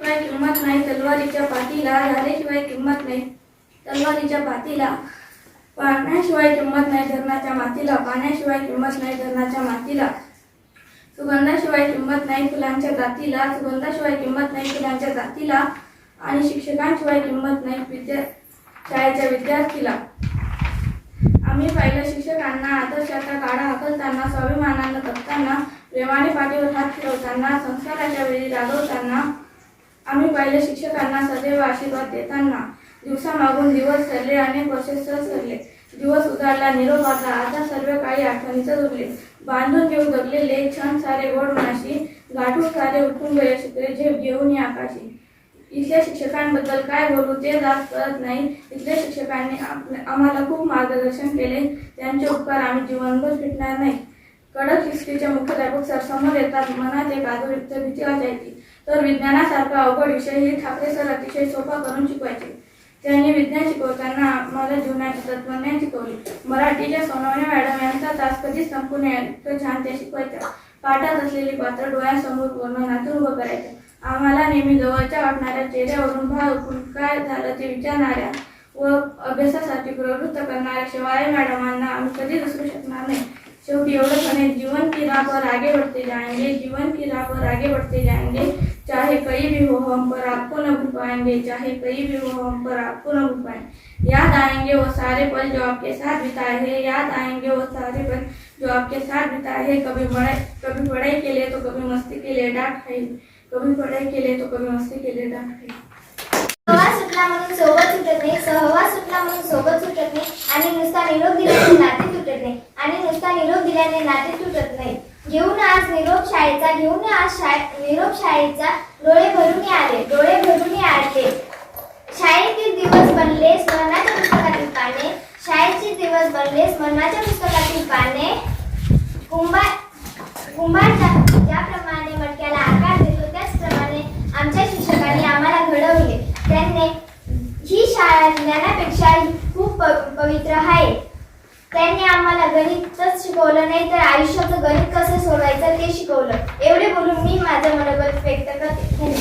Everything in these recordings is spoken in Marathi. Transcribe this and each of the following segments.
शिवाय किंमत नाही तलवारीच्या पाठीला झाल्याशिवाय किंमत नाही. तलवारीच्या पाठीला पाण्याशिवाय किंमत नाही धरणाच्या मातीला पाण्याशिवाय किंमत नाही धरणाच्या मातीला सुगंधाशिवाय किंमत नाही फुलांच्या जातीला सुगंधाशिवाय किंमत नाही फुलांच्या जातीला आणि शिक्षकांशिवाय किंमत नाही विद्या शाळेच्या विद्यार्थीला. आम्ही पाहिलं शिक्षकांना आदर्शाचा गाडा हाकलताना स्वाभिमानानं जगताना प्रेमाने पाठीवर हात फिरवताना संस्काराच्या वेळी रागवताना आम्ही शिक्षकांना सदैव आशीर्वाद देताना दिवसामागून दिवस सरले अनेक वर्षे सरले. दिवस उजाडला निरोप आला आता सर्व काही आठवणीचं उरले बांधून घेऊ जगलेले क्षण सारे गोड मनाशी गाठून सारे उठून गेले शिकले झेप घेऊन या आकाशी. इथल्या शिक्षकांबद्दल काय बोलू ते जात कळत नाही. इथल्या शिक्षकांनी आम्हाला खूप मार्गदर्शन केले. त्यांचे उपकार आम्ही जीवनभर फिटणार नाही. कडक शिस्तीचे मुख्याध्यापक सर समोर येतात. मनात एक आदरयुक्त भीती वाटायची. तर विज्ञानासारखा अवघड विषय हे ठाकरे सर अतिशय सोपा करून शिकवायचे. त्यांनी विज्ञान शिकवताना आम्हाला जीवनाचे तत्वज्ञान शिकवली. मराठीच्या सोनवणे मॅडम यांचा तास कधीच संपू नये इतकं छान त्या शिकवायच्या पाठात असलेली पात्र डोळ्यासमोर वर्णनातून उभं करायचं. आम्हाला नेहमी जवळच्या वाटणाऱ्या चेहऱ्यावरून भाव उठून काय झालं ते विचारणाऱ्या व अभ्यासासाठी प्रवृत्त करणाऱ्या शिवाय मॅडमांना आम्ही कधीच विसरू शकणार नाही. शेवटी एवढं म्हणे जीवन की राह पर आगे बढ़ते जाएंगे जीवन की राह पर आगे बढ़ते जाएंगे. चाहे कहीं भी हो हम पर आपको न भूल पाएंगे चाहे कहीं भी हो हम पर आपको न भूल पाएंगे याद आएंगे वो सारे पल जो आपके साथ बिताए हैं याद आएंगे वो सारे पल जो आपके साथ बिताए हैं। कभी बड़े कभी पढ़ाई के लिए तो कभी मस्ती के लिए डांट खाई कभी पढ़ाई के लिए तो कभी मस्ती के लिए डांट खाई सुटला म्हणून सोबत सुटत नाही सहवास सुटला म्हणून सोबत सुटत नाही आणि नुसता निरोप दिल्याने नाते तुटत नाही आणि नुसता निरोप दिल्याने नाते तुटत नाही. घेऊन आज निरोप शाळेचा घेऊन आज शाळे निरोप शाळेचा डोळे भरून आले डोळे भरून आले शाळेतील दिवस बनले स्मरणाच्या पुस्तकातील पाने. शाळेचे दिवस बनले स्मरणाच्या पुस्तकातील पाने. कुंभार कुंभार ज्याप्रमाणे मटक्याला आकार देतो त्याचप्रमाणे आमच्या शिक्षकांनी आम्हाला घडवले. त्यांनी ही शाळा ज्ञानापेक्षा खूप प- पवित्र आहे. त्यांनी आम्हाला गणितच शिकवलं नाही तर आयुष्याचं गणित कसं सोडवायचं ते शिकवलं. एवढे बोलून मी माझं मनोबल व्यक्त करते.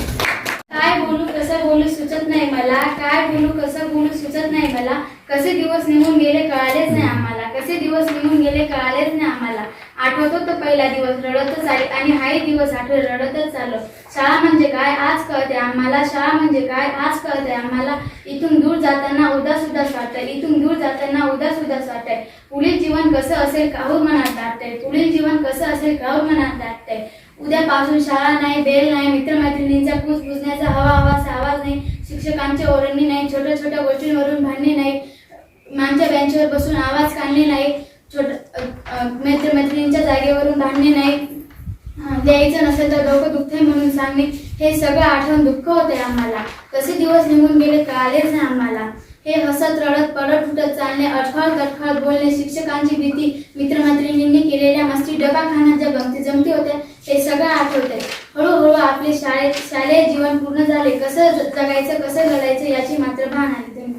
काय बोलू कसं बोलू सुचत नाही मला. काय बोलू कसं बोलू सुचत नाही मला. कसे दिवस निघून गेले कळालेच नाही आम्हाला. कसे दिवस निघून गेले कळालेच नाही आम्हाला. आठवतो तो पहिला दिवस रडतच आले आणि हाही दिवस आठवत रडतच आलो शाळा म्हणजे काय? आज कळते आम्हाला. शाळा म्हणजे काय? आज कळते आम्हाला. इथून जाताना उदास उदास वाटतंय. इथून दूर जाताना उदास उदास वाटतंय. पुढील जीवन कसं असेल काहूर मनात दाटतंय. पुढील जीवन कसं असेल काहूर मनात दाटतंय. उद्यापासून शाळा नाही बेल नाही मित्रमैत्रिणींचा पूस पुसण्याचा हवा आवाज आवाज नाही शिक्षकांच्या ओरडणी नाही छोट्या छोट्या गोष्टींवरून भांडणे नाही मागच्या बेंचवर बसून आवाज काढणे नाही छोट अ, जागेवरून भांडणे नाही. द्यायचं नसेल तर डोकं दुखते म्हणून सांगणे. हे सगळं आठवण दुःख होते आम्हाला. कसे दिवस निघून गेले कळालेच नाही आम्हाला. हे हसत रडत पडत उठत चालणे अडखळ तडखळ बोलणे शिक्षकांची भीती मित्रमैत्रिणींनी केलेल्या मस्ती डबा ज्या गमती जमती होत्या हे सगळं आठवते हळूहळू आपले शाळेत शालेय जीवन पूर्ण झाले. कसं जगायचं कसं लढायचं याची मात्र भान आली